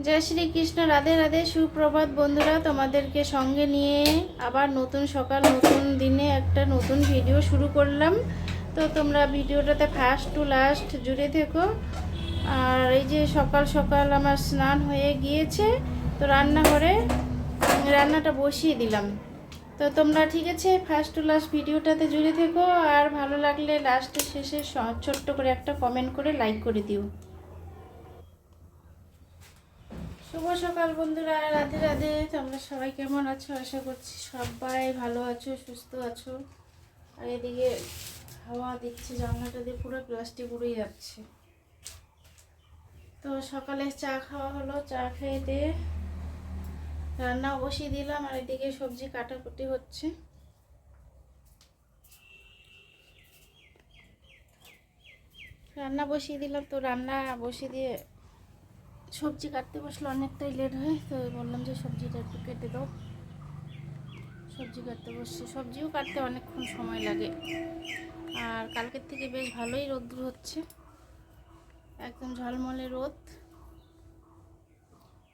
জয় শ্রীকৃষ্ণ, রাধে রাধে। সুপ্রভাত বন্ধুরা, তোমাদেরকে সঙ্গে নিয়ে আবার নতুন সকাল, নতুন দিনে একটা নতুন ভিডিও শুরু করলাম। তো তোমরা ভিডিওটাতে ফার্স্ট টু লাস্ট জুড়ে থেকো। আর এই যে সকাল সকাল আমার স্নান হয়ে গিয়েছে, তো রান্নাঘরে রান্নাটা বসিয়ে দিলাম। তো তোমরা ঠিক আছে ফার্স্ট টু লাস্ট ভিডিওটাতে জুড়ে থেকো। আর ভালো লাগলে লাস্টের শেষে ছোট্ট করে একটা কমেন্ট করে লাইক করে দিও। শুভ সকাল বন্ধুরা, রাধে রাধে। তোমরা সবাই কেমন আছো? আশা করছি সবাই ভালো আছো, সুস্থ আছো। আর এদিকে হাওয়া দিচ্ছে, জানলাটা দিয়ে পুরো প্লাস্টিক উড়ে যাচ্ছে। তো সকালে চা খাওয়া হলো, চা খেয়ে দিয়ে রান্না বসিয়ে দিলাম, আর এদিকে সবজি কাটাকুটি হচ্ছে। রান্না বসিয়ে দিলাম, তো রান্না বসিয়ে দিয়ে সবজি কাটতে বসলে অনেকটাই লেট হয়, তো বললাম যে সবজিটা একটু কেটে দাও। সবজি কাটতে বসছে। সবজিও কাটতে অনেকক্ষণ সময় লাগে। আর কালকের থেকে বেশ ভালোই রোদ্দুর হচ্ছে। একদম ঝলমলে রোদ।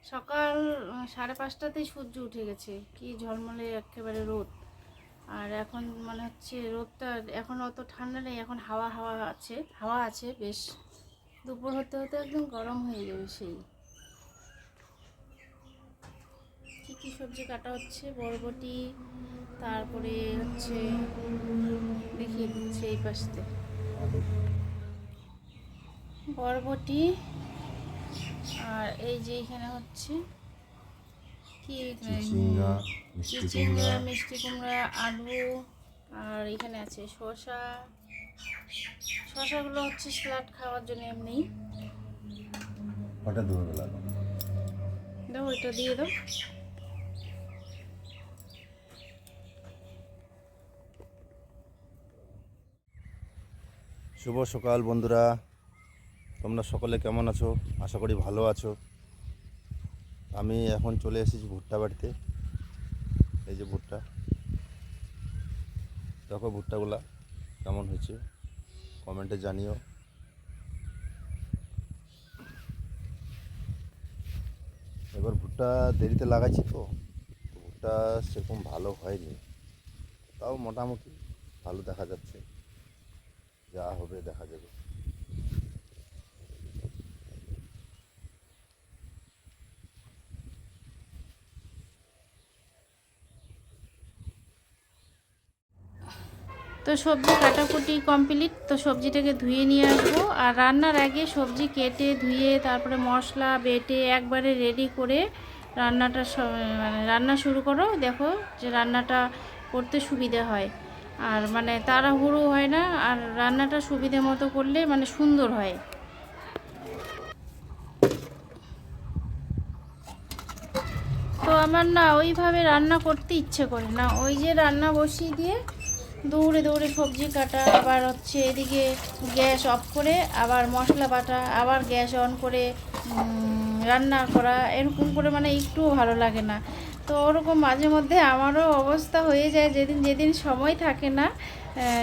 সকাল সাড়ে পাঁচটাতেই সূর্য উঠে গেছে। কি ঝলমলে একেবারে রোদ। আর এখন মনে হচ্ছে রোদটা এখন অত ঠান্ডা নেই, এখন হাওয়া হাওয়া আছে হাওয়া আছে বেশ। দুপুর হতে হতে একদম গরম হয়ে যাবে সেই। কী কী সবজি কাটা হচ্ছে? বরবটি তারপরে হচ্ছে দেখিয়ে দিচ্ছে এই পাশতে বরবটি আর এই যে এখানে হচ্ছে কি চিচিঙ্গা মিষ্টি কুমড়া। আলু আর এখানে আছে শসা। শসাগুলো হচ্ছে স্যালাড খাওয়ার জন্য এমনি। ওটা দাও ওইটা দিয়ে দাও। শুভ সকাল বন্ধুরা। তোমরা সকলে কেমন আছো? আশা করি ভালো আছো। আমি এখন চলে এসেছি ভুট্টা বাড়িতে। এই যে ভুট্টা। দেখো ভুট্টাগুলা কেমন হয়েছে। কমেন্টে জানিও। এবার ভুট্টা দেরিতে লাগাইছি তো ভুট্টা সেরকম ভালো হয়নি। তাও মোটামুটি ভালো দেখা যাচ্ছে। যা হবে দেখা যাবে। তো সবজি কাটাকুটি কমপ্লিট, তো সবজিটাকে ধুয়ে নিয়ে আসব। আর রান্নার আগে সবজি কেটে ধুয়ে তারপরে মশলা বেটে একবারে রেডি করে রান্নাটা মানে রান্না শুরু করো। দেখো যে রান্নাটা করতে সুবিধা হয়। আর মানে তাড়াহুড়ো হয় না, আর রান্নাটা সুবিধে মতো করলে মানে সুন্দর হয়। তো আমার না ওইভাবে রান্না করতে ইচ্ছে করে না। ওই যে রান্না বসিয়ে দিয়ে দৌড়ে দৌড়ে সবজি কাটা, আবার হচ্ছে এদিকে গ্যাস অফ করে, আবার মশলা বাটা, আবার গ্যাস অন করে রান্না করা, এরকম করে মানে একটুও ভালো লাগে না। তো ওরকম মাঝে মধ্যে আমারও অবস্থা হয়ে যায় যেদিন যেদিন সময় থাকে না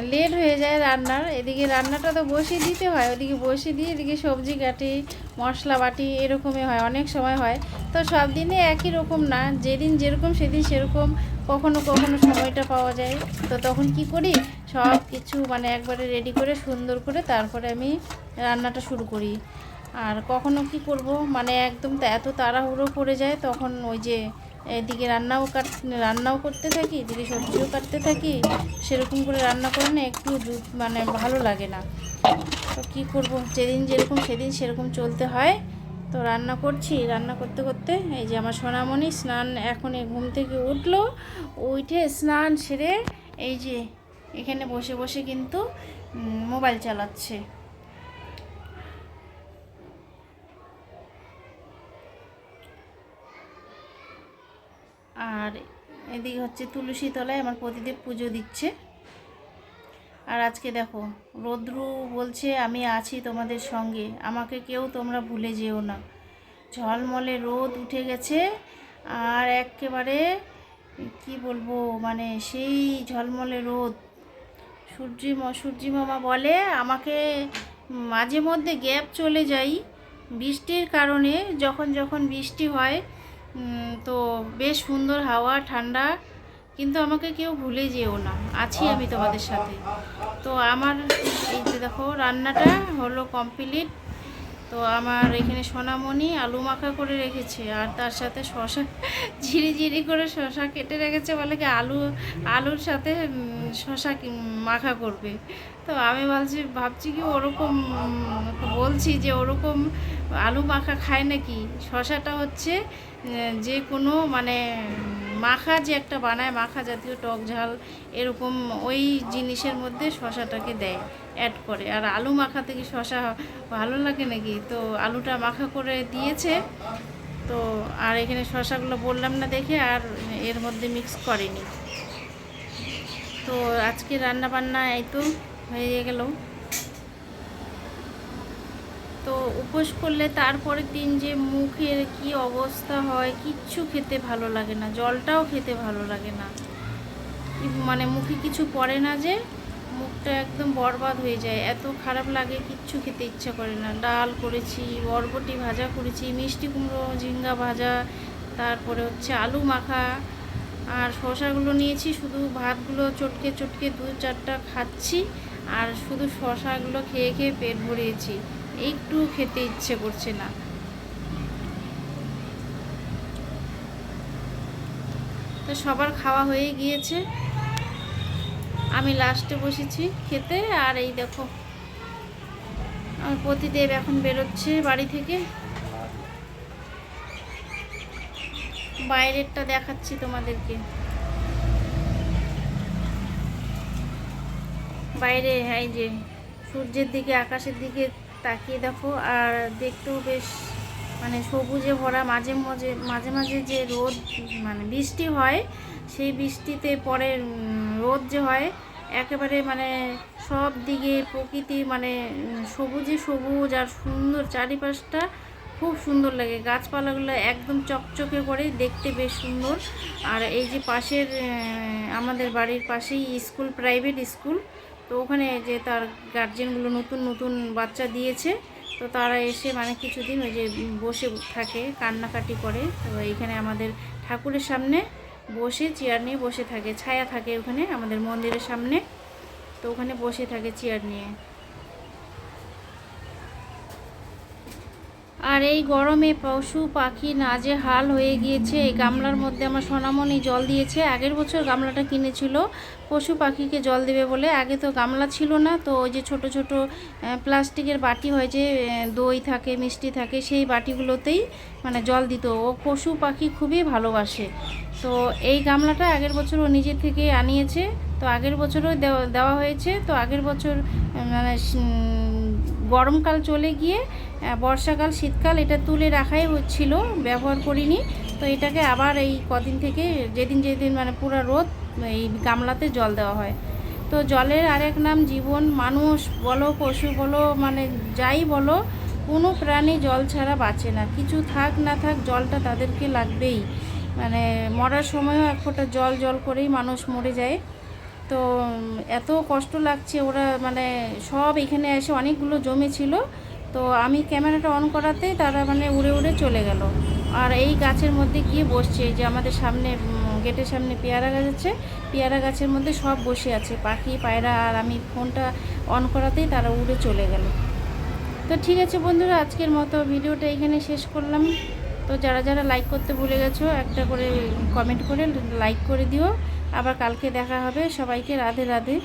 লেট হয়ে যায় রান্নার। এদিকে রান্নাটা তো বসিয়ে দিতে হয়, ওদিকে বসিয়ে দিয়ে এদিকে সবজি কাটি, মশলা বাটি এরকমই হয়, অনেক সময় হয়। তো সব দিনে একই রকম না, যেদিন যেরকম সেদিন সেরকম, কখনো কখনো সময়টা পাওয়া যায়। তো তখন কি করি, সব কিছু মানে একবারে রেডি করে, সুন্দর করে তারপরে আমি রান্নাটা শুরু করি। আর কখনো কি করব মানে একদম তা- এত তাড়াহুড়ো পড়ে যায়, তখন ওই যে এদিকে রান্নাও কাট রান্নাও করতে থাকি, এদিকে সবজিও কাটতে থাকি, সেরকম করে রান্না করে না, একটু মানে ভালো লাগে না। তো কী করব? যেদিন যেরকম সেদিন সেরকম চলতে হয়। তো রান্না করছি, রান্না করতে করতে এই যে আমার সোনামণি স্নান এখন এই ঘুম থেকে উঠল, উঠে স্নান সেরে এই যে এখানে বসে বসে কিন্তু মোবাইল চালাচ্ছে। আর এদিকে হচ্ছে তুলসী তলায় আমার প্রতিদেব পুজো দিচ্ছে। আর আজকে দেখো, রৌদ্রু বলছে, আমি আছি তোমাদের সঙ্গে। আমাকে কেউ তোমরা ভুলে যেও না। ঝলমলে রোদ উঠে গেছে, আর একেবারে কি বলব মানে সেই ঝলমলে রোদ। সূর্যি সূর্যি মামা বলে, আমাকে মাঝে মধ্যে গ্যাপ চলে যাই বৃষ্টির কারণে। যখন যখন বৃষ্টি হয় তো বেশ সুন্দর হাওয়া, ঠান্ডা, কিন্তু আমাকে কেউ ভুলে যেও না। আছি আমি তোমাদের সাথে। তো আমার এই যে দেখো, রান্নাটা হলো কমপ্লিট তো আমার এখানে সোনামণি আলু মাখা করে রেখেছে, আর তার সাথে শশা ঝিরি ঝিরি করে শশা কেটে রেখেছে বলে কি আলু, আলুর সাথে শশা মাখা করবে? তো আমি ভাবছি ভাবছি কি ওরকম বলছি যে ওরকম আলু মাখা খায় নাকি? শশাটা হচ্ছে যে কোনো মানে মাখা যে একটা বানায়, মাখা জাতীয় টক ঝাল, এরকম ওই জিনিসের মধ্যে শশাটাকে দেয় অ্যাড করে। আর আলু মাখাতে কি শশা ভালো লাগে নাকি? তো আলুটা মাখা করে দিয়েছে। তো আর এখানে শশাগুলো বললাম না দেখে, আর এর মধ্যে মিক্স করেনি। তো আজকে রান্না বান্না এই তো হয়ে গেল। তো উপোস করলে তারপরের দিন যে মুখের কি অবস্থা হয়, কিচ্ছু খেতে ভালো লাগে না, জলটাও খেতে ভালো লাগে না। মানে মুখে কিছু পড়ে না যে, মুখটা একদম বরবাদ হয়ে যায়, এত খারাপ লাগে, কিচ্ছু খেতে ইচ্ছা করে না। ডাল করেছি, বরবটি ভাজা করেছি, মিষ্টি কুমড়ো, ঝিঙ্গা ভাজা, তারপরে হচ্ছে আলু মাখা আর শশাগুলো নিয়েছি, শুধু ভাতগুলো চটকে চটকে দু চারটা খাচ্ছি আর শুধু শশাগুলো খেয়ে খেয়ে পেট ভরিয়েছি একটু খেতে ইচ্ছে করছে না। তো সবার খাওয়া হয়ে গিয়েছে। আমি লাস্টে বসেছি খেতে, আর এই দেখো, আমার পতিদেব এখন বেরোচ্ছে বাড়ি থেকে। বাইরেরটা দেখাচ্ছি তোমাদেরকে। বাইরে, এই যে সূর্যের দিকে, আকাশের দিকে তাকিয়ে দেখো, আর দেখতেও বেশ মানে সবুজে ভরা, মাঝে মাঝে মাঝে মাঝে যে রোদ মানে বৃষ্টি হয়, সেই বৃষ্টিতে পরে রোদ যে হয়, একেবারে মানে সব দিকে প্রকৃতি মানে সবুজে সবুজ আর সুন্দর চারিপাশটা খুব সুন্দর লাগে। গাছপালাগুলো একদম চকচকে করে, দেখতে বেশ সুন্দর। আর এই যে পাশের আমাদের বাড়ির পাশেই স্কুল, প্রাইভেট স্কুল, তো ওখানে যে তার গার্জেনগুলো নতুন নতুন বাচ্চা দিয়েছে, তো তারা এসে মানে কিছুদিন ওই যে বসে থাকে, কান্নাকাটি করে। তো এইখানে আমাদের ঠাকুরের সামনে বসে, চেয়ার নিয়ে বসে থাকে, ছায়া থাকে ওখানে, আমাদের মন্দিরের সামনে। তো ওখানে বসে থাকে, চেয়ার নিয়ে। আর এই গরমে পশু পাখি নাজে হাল হয়ে গিয়েছে, এই গামলার মধ্যে আমার সোনামণি জল দিয়েছে। আগের বছর গামলাটা কিনেছিল, পশু পাখিকে জল দেবে বলে। আগে তো গামলা ছিল না, তো ওই যে ছোট ছোট প্লাস্টিকের বাটি হয় যে দই থাকে, মিষ্টি থাকে, সেই বাটিগুলোতেই মানে জল দিত। ও পশু পাখি খুবই ভালোবাসে। তো এই গামলাটা আগের বছর ও নিজে থেকে আনিয়েছে। তো আগের বছরও দেওয়া হয়েছে। তো আগের বছর মানে গরমকাল চলে গিয়ে বর্ষাকাল, শীতকাল এটা তুলে রাখাই হচ্ছিল ব্যবহার করিনি। তো এটাকে আবার এই কদিন থেকে যেদিন যেদিন মানে পুরো রোদ, এই গামলাতে জল দেওয়া হয়। তো জলের আরেক নাম জীবন, মানুষ বলো, পশু বলো মানে যাই বলো, কোনো প্রাণী জল ছাড়া বাঁচে না। কিছু থাক, না থাক, জলটা তাদেরকে লাগবেই। মানে মরার সময়ও এক ফোঁটা জল জল করেই মানুষ মরে যায়। তো এত কষ্ট লাগছে, ওরা মানে সব এখানে এসে অনেকগুলো জমে ছিল। তো আমি ক্যামেরাটা অন করাতেই তারা মানে উড়ে উড়ে চলে গেল। আর এই গাছের মধ্যে গিয়ে বসছে যে আমাদের সামনে গেটের সামনে পেয়ারা গাছ আছে, পেয়ারা গাছের মধ্যে সব বসে আছে, পাখি, পায়রা, আর আমি ফোনটা অন করাতেই তারা উড়ে চলে গেল। তো ঠিক আছে বন্ধুরা, আজকের মতো ভিডিওটা এখানে শেষ করলাম। তো যারা যারা লাইক করতে ভুলে গেছো, একটা করে কমেন্ট করে লাইক করে দিও। আবার কালকে দেখা হবে। সবাইকে রাধে রাধে।